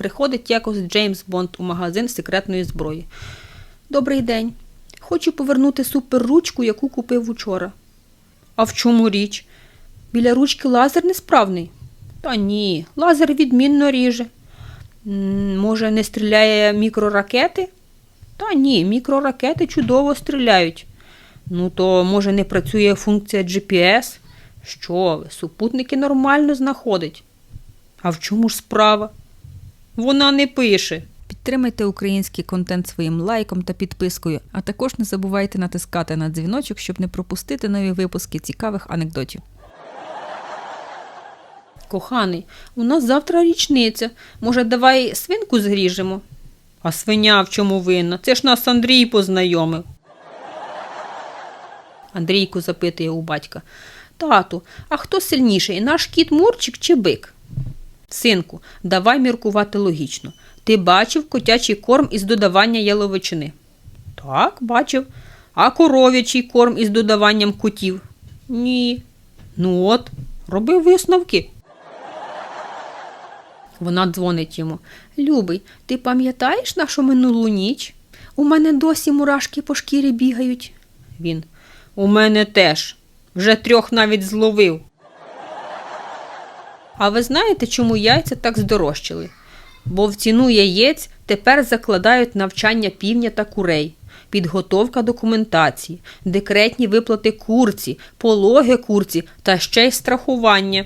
Приходить якось Джеймс Бонд у магазин секретної зброї. Добрий день. Хочу повернути суперручку, яку купив учора. А в чому річ? Біля ручки лазер несправний. Та ні, лазер відмінно ріже. Може, не стріляє мікроракети? Та ні, мікроракети чудово стріляють. Ну, то, може, не працює функція GPS? Що ви, супутники нормально знаходить. А в чому ж справа? Вона не пише. Підтримайте український контент своїм лайком та підпискою, а також не забувайте натискати на дзвіночок, щоб не пропустити нові випуски цікавих анекдотів. Коханий, у нас завтра річниця. Може, давай свинку згріжемо? А свиня в чому винна? Це ж нас Андрій познайомив. Андрійко запитує у батька. Тату, а хто сильніший, наш кіт Мурчик чи бик? Синку, давай міркувати логічно. Ти бачив котячий корм із додавання яловичини? Так, бачив. А коров'ячий корм із додаванням котів? Ні. Ну от, роби висновки. Вона дзвонить йому. Любий, ти пам'ятаєш нашу минулу ніч? У мене досі мурашки по шкірі бігають. Він. У мене теж. Вже трьох навіть зловив. А ви знаєте, чому яйця так здорожчали? Бо в ціну яєць тепер закладають навчання півня та курей, підготовка документації, декретні виплати курці, пологи курці та ще й страхування.